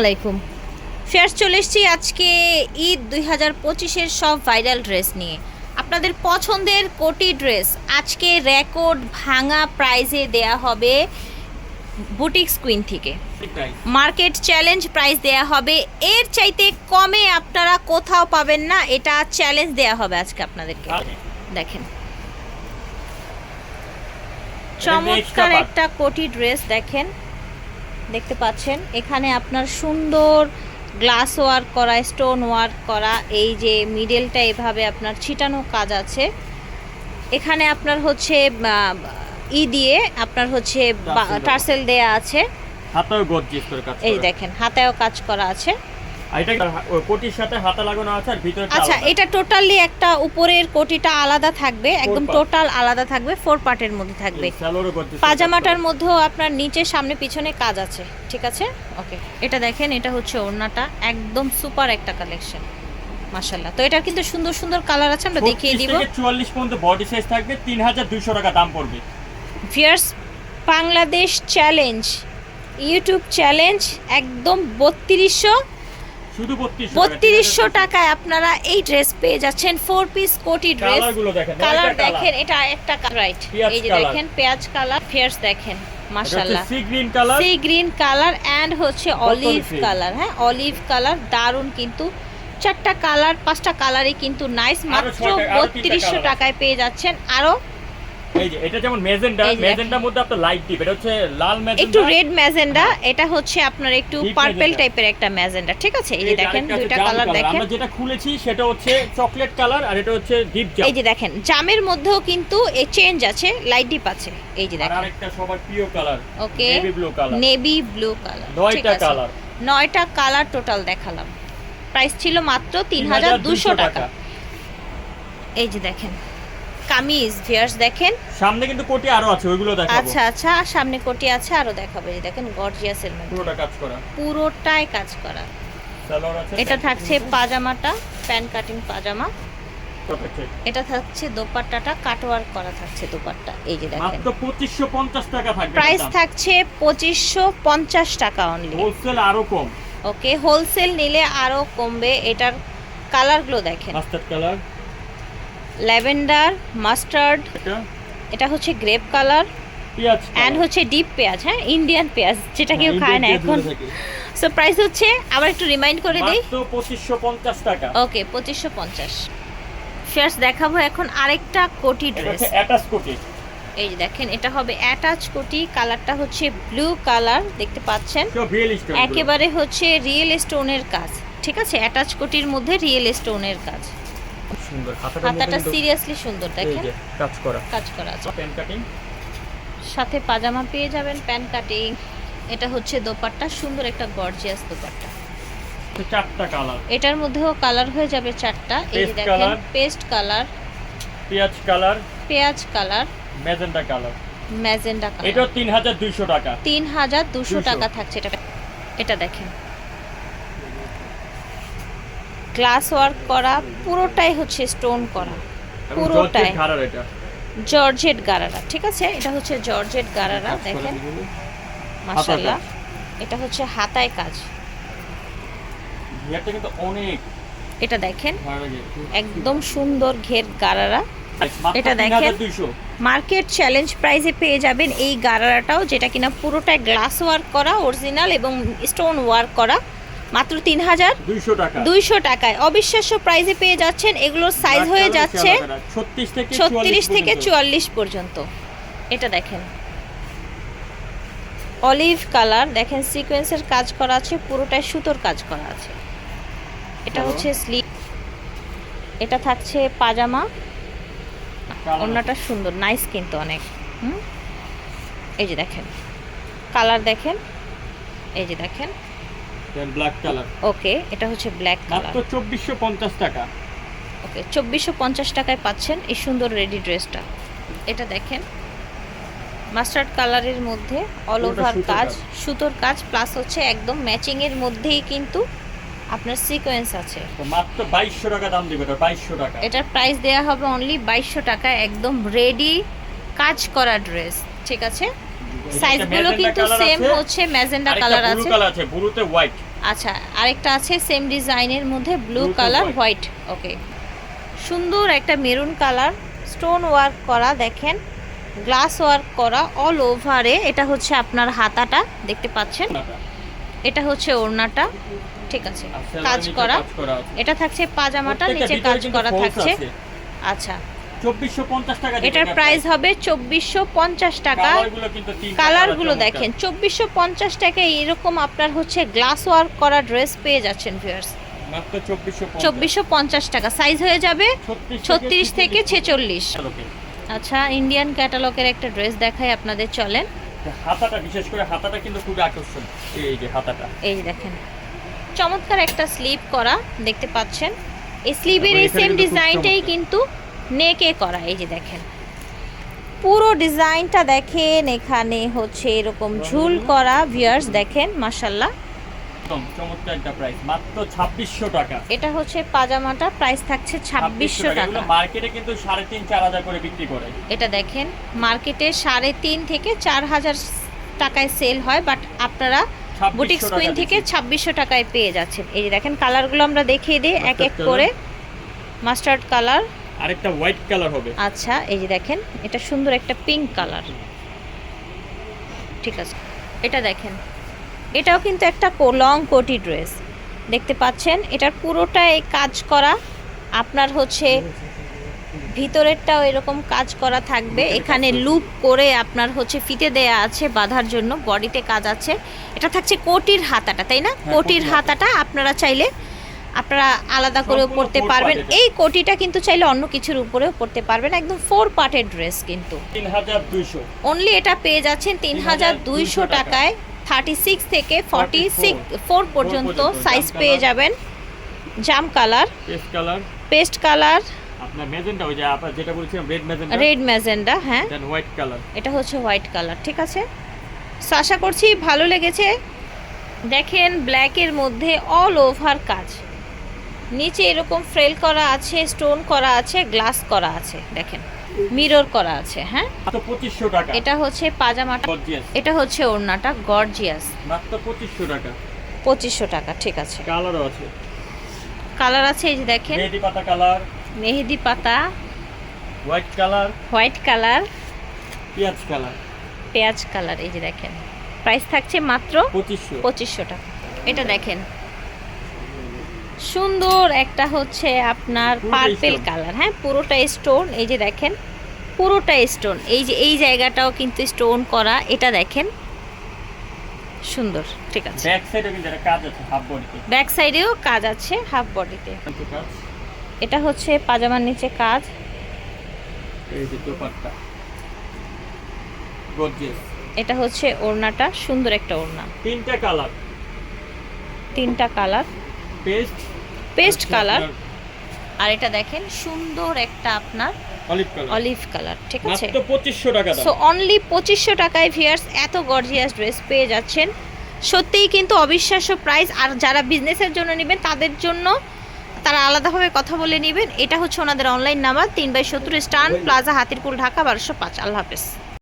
আলাইকুম। ফেয়ার চলে এসেছি আজকে ঈদ দুই হাজার পঁচিশের সব ভাইরাল ড্রেস নিয়ে। আপনাদের পছন্দের কোটি ড্রেস আজকে রেকর্ড ভাঙা প্রাইজে দেয়া হবে বুটিক্স কুইন থেকে। মার্কেট চ্যালেঞ্জ প্রাইস দেয়া হবে। এর চাইতে কমে আপনারা কোথাও পাবেন না এটা চ্যালেঞ্জ দেয়া হবে আজকে আপনাদেরকে। দেখেন। চমৎকার একটা কোটি ড্রেস দেখেন। দেখতে পাচ্ছেন। এখানে আপনার সুন্দর গ্লাস ওয়ার্ক করা স্টোন ওয়ার্ক করা এই যে মিডেলটা এভাবে আপনার ছিটানো কাজ আছে। এখানে আপনার হচ্ছে ই দিয়ে আপনার হচ্ছে টার্সেল দেয়া আছে। হাতাও গর্জিয়াস করে কাজ এই দেখেন হাতেও কাজ করা আছে। এটা কোটির সাথে হাতা লাগানো আছে আর ভিতরে আচ্ছা এটা টোটালি একটা উপরের কোটিটা আলাদা থাকবে একদম টোটাল আলাদা থাকবে ফোর পার্টের মধ্যে থাকবে। পাজামাটার মধ্যেও আপনার নিচে সামনে পিছনে কাজ আছে ঠিক আছে? ওকে এটা দেখেন এটা হচ্ছে ওড়নাটা একদম সুপার একটা কালেকশন মাশাল্লাহ তো এটার কিন্তু সুন্দর সুন্দর কালার আছে আমরা দেখিয়ে দিব। 44 পর্যন্ত বডি সাইজ থাকবে 3200 টাকা দাম পড়বে। Viewers Bangladesh challenge YouTube challenge একদম বত্রিশশো শুধু 3200 বত্রিশশো টাকায় আপনারা এই ড্রেস পেয়ে যাচ্ছেন। ফোর পিস কোটি ড্রেস কালার দেখেন এটা একটা রাইট এই যে দেখেন পেঁয়াজ কালার ফিয়ার্স দেখেন মাশাল্লাহ sea green colour sea green colour and হচ্ছে অলিভ কালার হ্যাঁ? অলিভ কালার দারুণ কিন্তু। চারটা কালার পাঁচটা কালারই কিন্তু নাইস মাত্র বত্রিশশো টাকায় পেয়ে যাচ্ছেন। আরও এই যে এটা যেমন মেজেন্ডা মেজেন্ডার মধ্যে আপনার লাইট ডিপ এটা হচ্ছে লাল মেজেন্ডা একটু রেড ম্যাজেন্ডা এটা হচ্ছে আপনার একটু পার্পল টাইপের একটা ম্যাজেন্ডা ঠিক আছে? এই যে দেখেন দুইটা কালার দেখেন। আমরা যেটা খুলেছি সেটা হচ্ছে চকলেট কালার আর এটা হচ্ছে ডিপ জাম এই যে দেখেন জামের মধ্যেও কিন্তু এই চেঞ্জ আছে লাইট ডিপ আছে। এই যে দেখেন। আরেকটা সবার প্রিয় colour okay navy blue colour navy blue colour নয়টা কালার নয়টা কালার টোটাল দেখালাম। প্রাইস ছিল মাত্র তিন হাজার দুশো টাকা। এই যে দেখেন। কামিজ ভিয়ার্স দেখেন। সামনে কিন্তু কোটি আরও আছে ওইগুলো দেখাবো। আচ্ছা আচ্ছা সামনে কোটি আছে আরও দেখাবো। এই দেখেন গর্জিয়াসের মধ্যে পুরোটা কাজ করা। পুরোটাই কাজ করা। সালোয়ার আছে এটা থাকছে পাজামাটা প্যান কাটিং পাজামা। এটা থাকছে দোপাট্টাটা কাটওয়ার করা থাকছে দোপাট্টা। এই যে দেখেন। মাত্র 2550 টাকা থাকবে প্রাইস থাকছে পঁচিশশো পঞ্চাশ টাকা অনলি হোলসেল আরও কম। ওকে হোলসেল নিলে আরও কমবে। এটার কালারগুলো দেখেন। মাস্টার্ড কালার ল্যাভেন্ডার মাস্টার্ড এটা? হচ্ছে গ্রেপ কালার অ্যান্ড হচ্ছে ডিপ পেঁয়াজ হ্যাঁ ইন্ডিয়ান পেঁয়াজ যেটা কেউ হ্যাঁ, খায় না এখন। সো প্রাইস হচ্ছে আবার একটু রিমাইন্ড করে দিই। মাত্র 2550 টাকা। ওকে পঁচিশশো পঞ্চাশ। শেয়ার্স দেখাবো এখন আরেকটা কোটি ড্রেস অ্যাটাচ কোটি। এই যে দেখেন এটা হবে অ্যাটাচ কোটি কালারটা হচ্ছে ব্লু কালার দেখতে পাচ্ছেন? একেবারে হচ্ছে রিয়েল স্টোনের কাজ। ঠিক আছে? অ্যাটাচ কোটির মধ্যে রিয়েল স্টোনের কাজ। সুন্দর কিন্তু সিরিয়াসলি সুন্দর দেখেন? কাজ করা। কাজ করা আছে। Pen cutting. সাথে পাজামা পেয়ে যাবেন প্যান কাটিং। এটা হচ্ছে দোপাট্টা সুন্দর একটা গর্জিয়াস দোপাট্টা। চারটা কালার। এটার মধ্যেও কালার হয়ে যাবে চারটা। এই দেখেন পেস্ট কালার। পেঁয়াজ কালার। পেঁয়াজ colour. Magenta colour. Magenta colour. এটা 3200 টাকা। তিন হাজার দুশো টাকা থাকছে এটা। এটা দেখেন। গ্লাস ওয়ার্ক করা পুরোটাই হচ্ছে স্টোন করা। পুরোটাই। জর্জেট গারারা ঠিক আছে? এটা হচ্ছে জর্জেট গারারা দেখেন। যেগুলো। মাশাল্লাহ এটা হচ্ছে হাতায় কাজ। অনেক। এটা দেখেন। একদম সুন্দর ঘের গারারা। এটা দেখেন। মার্কেট চ্যালেঞ্জ প্রাইসে পেয়ে যাবেন এই গারারাটাও যেটা কিনা পুরোটাই গ্লাস ওয়ার্ক করা অরিজিনাল এবং স্টোন ওয়ার্ক করা। মাত্র তিন হাজার দুইশো টাকায়। অবিশ্বাস্য প্রাইজে পেয়ে যাচ্ছেন। এগুলোর সাইজ হয়ে যাচ্ছে ছত্রিশ থেকে চুয়াল্লিশ পর্যন্ত। এটা দেখেন। অলিভ কালার দেখেন সিকোয়েন্সের কাজ করা আছে পুরোটাই সুতোর কাজ করা আছে। এটা হচ্ছে স্লিপ এটা থাকছে পাজামা। ওড়নাটা সুন্দর নাইস কিন্তু অনেক। হুম? এই যে দেখেন। কালার দেখেন। এই যে দেখেন। ব্ল্যাক কালার ওকে এটা হচ্ছে ব্ল্যাক কালার মাত্র 2450 টাকা। ওকে চব্বিশশো পঞ্চাশ টাকায় পাচ্ছেন এই সুন্দর রেডি ড্রেসটা। এটা দেখেন মাস্টার্ড কালারের মধ্যে অল ওভার কাজ। সুতোর কাজ প্লাস হচ্ছে একদম ম্যাচিং এর মধ্যেই কিন্তু আপনার সিকোয়েন্স আছে। মাত্র 2200 টাকা দাম দিবে এটা 2200 টাকা। এটার প্রাইস দেয়া হবে অনলি বাইশশো টাকা একদম রেডি কাজ করা ড্রেস ঠিক আছে? সাইজগুলো কিন্তু সেম হচ্ছে ম্যাজেন্ডা কালার আছে। colour আছে ব্লুতে হোয়াইট আচ্ছা আরেকটা আছে সেম ডিজাইনের মধ্যে ব্লু কালার হোয়াইট ওকে সুন্দর একটা মেরুন কালার স্টোন ওয়ার্ক করা দেখেন। গ্লাস ওয়ার্ক করা অল ওভারে এটা হচ্ছে আপনার হাতাটা দেখতে পাচ্ছেন? এটা হচ্ছে ওড়নাটা ঠিক আছে কাজ করা। এটা থাকছে পাজামাটা নিচে কাজ করা থাকছে। আচ্ছা 2450 টাকা এটার প্রাইস হবে চব্বিশশো পঞ্চাশ টাকা। কালারগুলো দেখেন চব্বিশশো পঞ্চাশ টাকায় এরকম আপনার হচ্ছে গ্লাস ওয়ার্ক করা ড্রেস পেয়ে যাচ্ছেন ভিউয়ার্স চব্বিশশো পঞ্চাশ। টাকা। সাইজ হয়ে যাবে ছত্রিশ থেকে ছেচল্লিশ। আচ্ছা ইন্ডিয়ান ক্যাটালগের একটা ড্রেস দেখাই আপনাদের চলেন। হাতাটা বিশেষ করে হাতাটা কিন্তু খুব আকর্ষণ এই যে হাতাটা। এই দেখেন চমৎকার একটা স্লিপ করা দেখতে পাচ্ছেন। এই স্লিভের এই সেম ডিজাইনটাই কিন্তু নেকে করা এই যে দেখেন। পুরো ডিজাইনটা দেখেন এখানে হচ্ছে এরকম ঝুল করা ভিয়ার্স দেখেন মাসাল্লাহ একদম চমৎকার একটা প্রাইস মাত্র 2600 টাকা। এটা হচ্ছে পাজামাটা প্রাইস থাকছে ছাব্বিশশো টাকা। মার্কেটে কিন্তু 3.5 4000 করে বিক্রি করে। এটা দেখেন মার্কেটে সাড়ে তিন থেকে চার হাজার টাকায় সেল হয় বাট আপনারা 2600 বুটিক স্কুইন থেকে দিচ্ছি। ছাব্বিশশো টাকায় পেয়ে যাচ্ছেন। এই যে দেখেন কালারগুলো আমরা দেখিয়ে দিই এক এক করে। মাস্টার্ড কালার আরেকটা হোয়াইট কালার হবে। আচ্ছা এই যে দেখেন এটা সুন্দর একটা পিঙ্ক কালার ঠিক আছে এটা দেখেন। এটাও কিন্তু একটা লং কোটি ড্রেস দেখতে পাচ্ছেন এটার পুরোটাই কাজ করা। আপনার হচ্ছে ভিতরেরটাও এরকম কাজ করা থাকবে। এখানে লুপ করে আপনার হচ্ছে ফিতে দেয়া আছে বাঁধার জন্য বডিতে কাজ আছে। এটা থাকছে কোটির হাতাটা তাই না? কোটির কোটির হাতাটা আপনারা চাইলে আপনারা আলাদা করেও পড়তে পারবেন। এই কোটিটা কিন্তু চাইলে অন্য কিছুর উপরেও পড়তে পারবেন। একদম ফোর পার্টের ড্রেস কিন্তু। অনলি এটা পেয়ে যাচ্ছেন তিন হাজার দুইশো টাকায়। থার্টি সিক্স থেকে ফর্টি সিক্স ফোর পর্যন্ত সাইজ পেয়ে যাবেন। জাম colour paste colour red magenta হ্যাঁ। হোয়াইট কালার এটা হচ্ছে হোয়াইট কালার ঠিক আছে? সো আশা করছি ভালো লেগেছে। দেখেন ব্ল্যাকের মধ্যে অল ওভার কাজ। নিচে এরকম ফ্রেল করা আছে স্টোন করা আছে গ্লাস করা আছে দেখেন। মিরর করা আছে হ্যাঁ? মাত্র 2500 টাকা। এটা হচ্ছে পাজামাটা। এটা হচ্ছে ওড়নাটা গর্জিয়াস মাত্র 2500 টাকা। পঁচিশশো টাকা ঠিক আছে। কালারও আছে। কালার আছে এই যে দেখেন। মেহেদি পাতা কালার। মেহেদি পাতা। White colour. White colour. পেঁয়াজ কালার। পেঁয়াজ কালার এই যে দেখেন। প্রাইস থাকছে মাত্র 2500 পঁচিশশো টাকা। এটা দেখেন সুন্দর একটা হচ্ছে আপনার পার্পেল কালার হ্যাঁ পুরোটা স্টোন এই যে দেখেন পুরোটা স্টোন এই যে এই জায়গাটাও কিন্তু স্টোন করা এটা দেখেন। সুন্দর ঠিক আছে। ব্যাক সাইডে কিন্তু একটা কাজ আছে হাফ বডিতে ব্যাক সাইডেও কাজ আছে হাফ বডিতে এটা হচ্ছে পাজামার নিচে কাজ। এই যে দোপাট্টা। গর্জিয়াস এটা হচ্ছে ওড়নাটা সুন্দর একটা ওড়না। তিনটা কালার তিনটা কালার পেস্ট। Paste colour. আর এটা দেখেন সুন্দর একটা আপনার অলিভ কালার। ঠিক আছে? মাত্র 2500 টাকা সো অনলি পঁচিশশো টাকায় ভিয়ার্স এত গর্জিয়াস ড্রেস পেয়ে যাচ্ছেন। সত্যিই কিন্তু অবিশ্বাস্য প্রাইস আর যারা বিজনেসের জন্য নেবেন তাদের জন্য তারা আলাদাভাবে কথা বলে নেবেন। এটা হচ্ছে ওনাদের অনলাইন নাম্বার তিন বাই সত্তর স্টান প্লাজা হাতিরপুল ঢাকা বারোশো পাঁচ। আল্লাহ হাফেজ।